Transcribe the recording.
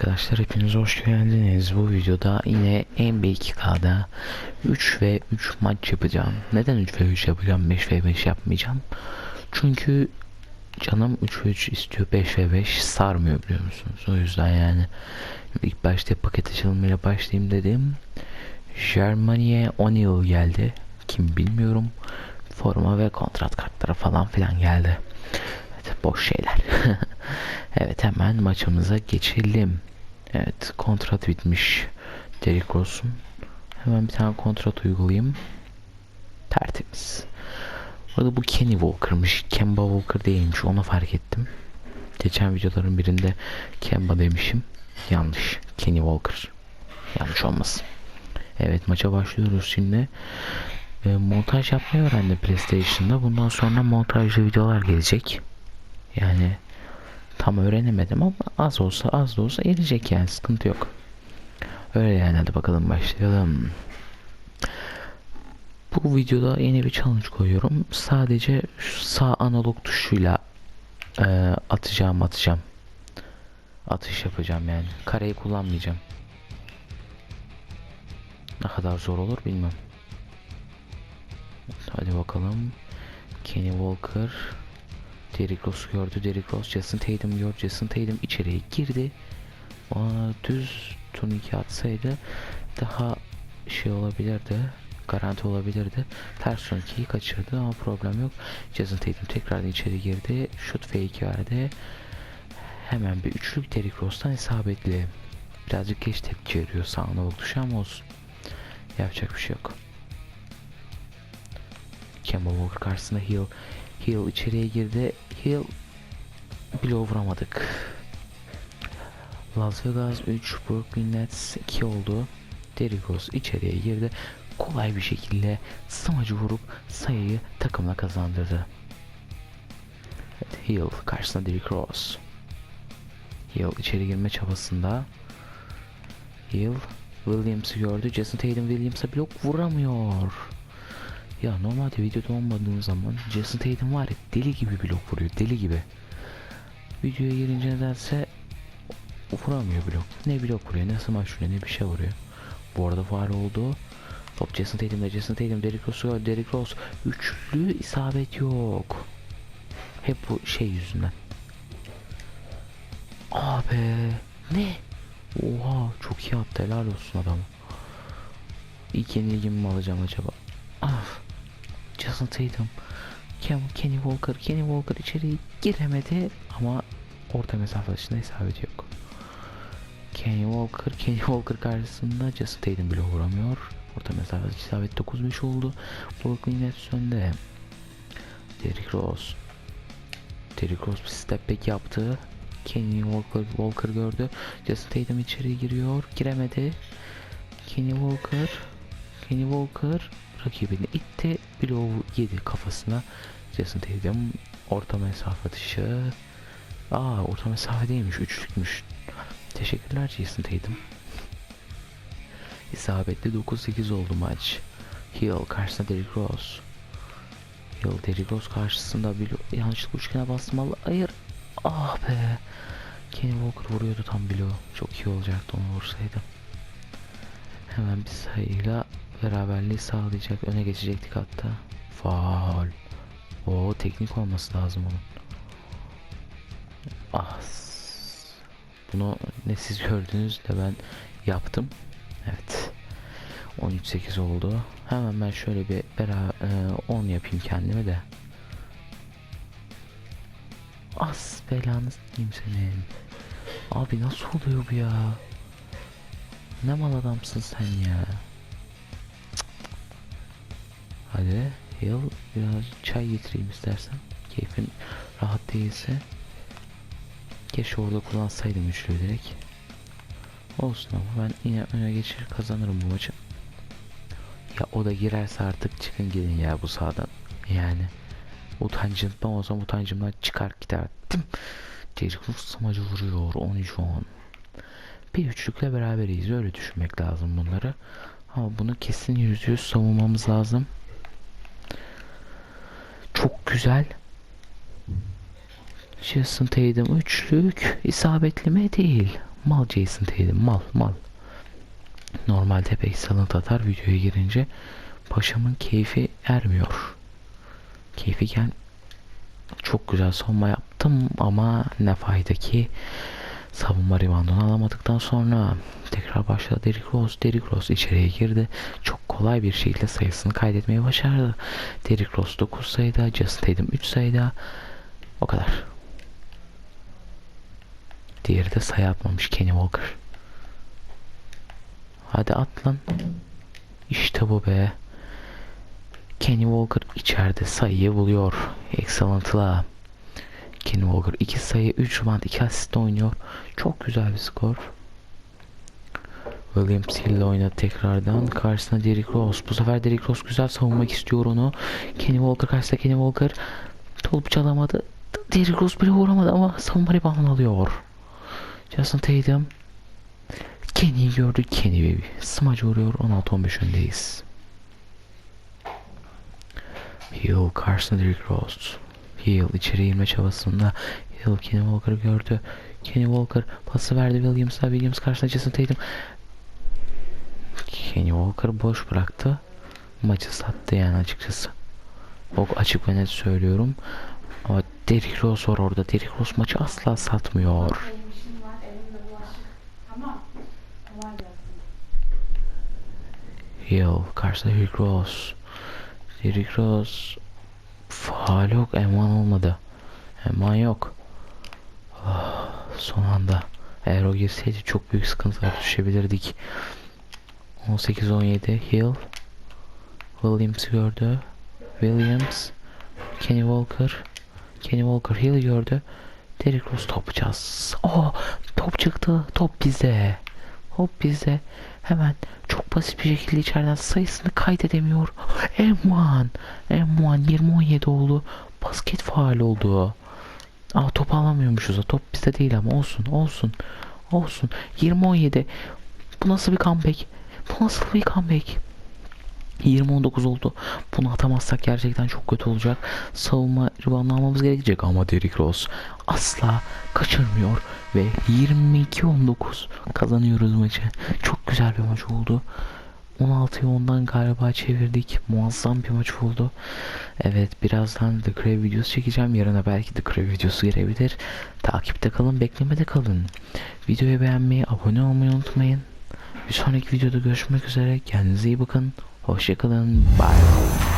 arkadaşlar hepiniz hoş geldiniz. Bu videoda yine NBA2K'da 3 ve 3 maç yapacağım. Neden 3 ve 3 yapacağım 5 ve 5 yapmayacağım? Çünkü canım 3 ve 3 istiyor 5 ve 5 sarmıyor biliyor musunuz? O yüzden yani ilk başta paket açılımıyla başlayayım dedim. Germany'e O'Neal geldi. Kim bilmiyorum. Forma ve kontrat kartları falan filan geldi. Evet, boş şeyler. evet hemen maçımıza geçelim. Evet kontrat bitmiş. Derrick Rose'un. Hemen bir tane kontrat uygulayayım. Tertemiz. Orada bu Kenny Walker'mış. Kemba Walker değilmiş. Onu fark ettim. Geçen videoların birinde Kemba demişim. Yanlış. Kenny Walker. Yanlış olmasın. Evet maça başlıyoruz şimdi. E, montaj yapmayı öğrendim PlayStation'da. Bundan sonra montajlı videolar gelecek. Yani tam öğrenemedim ama az olsa az da olsa gelecek yani sıkıntı yok. Öyle yani hadi bakalım başlayalım. Bu videoda yeni bir challenge koyuyorum. Sadece şu sağ analog tuşuyla e, atacağım atacağım. Atış yapacağım yani. Kareyi kullanmayacağım. Ne kadar zor olur bilmem. Hadi bakalım. Kenny Walker Derrick Rose gördü. Derrick Rose Jason Tatum gördü. Jason Tatum içeriye girdi. Ona düz turnike atsaydı daha şey olabilirdi. Garanti olabilirdi. Ters turnikeyi kaçırdı ama problem yok. Jason Tatum tekrar içeri girdi. Şut fake verdi. Hemen bir üçlük Derrick Rose'dan isabetli. Birazcık geç tepki veriyor sağına oldu ama olsun. Yapacak bir şey yok. Kemba Walker karşısında Hill. Hill içeriye girdi. Hill blow vuramadık. Las Vegas 3, Brooklyn Nets 2 oldu. Derrick Rose içeriye girdi. Kolay bir şekilde smacı vurup sayıyı takımla kazandırdı. Evet, Hill karşısında Derrick Rose. Hill içeri girme çabasında. Hill Williams'ı gördü. Jason Tatum Williams'a blok vuramıyor. Ya normalde videoda olmadığım zaman Jason Tatum var ya deli gibi blok vuruyor deli gibi. Videoya girince nedense vuramıyor blok. Ne blok vuruyor ne smaç vuruyor ne bir şey vuruyor. Bu arada var oldu. Top Jason Tatum'da Jason Tatum Derrick Rose gördü. Derrick Rose üçlü isabet yok. Hep bu şey yüzünden. Abi ne? Oha çok iyi attı helal olsun adamı. İlk yenilgimi mi alacağım acaba? Jason Tatum. Ken, Kenny Walker. Kenny Walker içeri giremedi ama orta mesafe dışında isabeti yok. Kenny Walker. Kenny Walker karşısında Jason Tatum bile vuramıyor. Orta mesafe isabet 9-5 oldu. Brooklyn Nets önde. Derrick Rose. Derrick Rose bir step back yaptı. Kenny Walker, Walker gördü. Jason Tatum içeri giriyor. Giremedi. Kenny Walker. Kenny Walker rakibini itti. Blow yedi kafasına. Jason Tatum orta mesafe atışı. Aa orta mesafe değilmiş. Üçlükmüş. Teşekkürler Jason Tatum. İsabetli 9-8 oldu maç. Hill karşısında Derrick Rose. Hill Derrick Rose karşısında bir yanlışlıkla üçgene bastım. Hayır. Ah be. Kenny Walker vuruyordu tam blow. Çok iyi olacaktı onu vursaydı. Hemen bir sayıyla beraberliği sağlayacak. Öne geçecektik hatta. Faul. O teknik olması lazım onun. Ah. Bunu ne siz gördünüz de ben yaptım. Evet. 13-8 oldu. Hemen ben şöyle bir beraber 10 yapayım kendime de. As belanı diyeyim senin. Abi nasıl oluyor bu ya? Ne mal adamsın sen ya? Hadi Hill biraz çay getireyim istersen. Keyfin rahat değilse. Keşke orada kullansaydım üçlüyü direkt. Olsun ama ben yine öne geçir kazanırım bu maçı. Ya o da girerse artık çıkın gidin ya bu sahadan. Yani utancım ben olsam utancımdan çıkar giderdim. Rose samacı vuruyor 13-10. Bir üçlükle beraberiz öyle düşünmek lazım bunları. Ama bunu kesin yüzde yüz savunmamız lazım. Güzel. Jason Tatum üçlük isabetli mi değil. Mal Jason Tatum mal mal. Normalde pek salıntıt atar videoya girince paşamın keyfi ermiyor. Keyfi gel çok güzel savunma yaptım ama ne fayda ki savunma reboundunu alamadıktan sonra tekrar başladı Derrick Rose. Derrick Rose içeriye girdi. Çok kolay bir şekilde sayısını kaydetmeyi başardı. Derrick Rose 9 sayıda, Jason Tatum 3 sayıda. O kadar. Diğeri de sayı atmamış Kenny Walker. Hadi at lan. İşte bu be. Kenny Walker içeride sayıyı buluyor. Excellent'la. Kenny Walker 2 sayı 3 rebound 2 asist oynuyor. Çok güzel bir skor. Williams Hill oynadı tekrardan. Karşısına Derrick Rose. Bu sefer Derrick Rose güzel savunmak istiyor onu. Kenny Walker karşısında Kenny Walker. Top çalamadı. Derrick Rose bile vuramadı ama savunma reboundını alıyor. Jason Tatum. Kenny'yi gördü. Kenny baby. Smaç vuruyor. 16-15 öndeyiz. Hill karşısında Derrick Rose. Hill içeri girme çabasında. Hill Kenny Walker'ı gördü. Kenny Walker pası verdi Williams'a. Williams karşısında Jason Tatum. Kenny Walker boş bıraktı. Maçı sattı yani açıkçası. O açık ve net söylüyorum. Ama Derrick Rose var orada. Derrick Rose maçı asla satmıyor. Hill karşısında Derrick Rose. Derrick Rose faal yok. Eman olmadı. Eman yok. Ah, son anda. Eğer o girseydi çok büyük sıkıntılar düşebilirdik. 18-17 Hill Williams gördü. Williams Kenny Walker Kenny Walker Hill gördü. Derrick Rose topu çalsın. Oh, top çıktı. Top bizde. Hop bizde. Hemen çok basit bir şekilde içeriden sayısını kaydedemiyor. M1. M1 20-17 oldu. Basket faal oldu. Aa top alamıyormuşuz. da. Top bizde değil ama olsun olsun. Olsun. 20-17. Bu nasıl bir comeback? Bu nasıl bir comeback? 20-19 oldu. Bunu atamazsak gerçekten çok kötü olacak. Savunma reboundunu almamız gerekecek ama Derrick Rose asla kaçırmıyor ve 22-19 kazanıyoruz maçı. Çok güzel bir maç oldu. 16'ya 10'dan galiba çevirdik. Muazzam bir maç oldu. Evet birazdan The Crave videosu çekeceğim. Yarına belki The Crave videosu gelebilir. Takipte kalın, beklemede kalın. Videoyu beğenmeyi, abone olmayı unutmayın. Bir sonraki videoda görüşmek üzere. Kendinize iyi bakın. Hoşçakalın. Bye.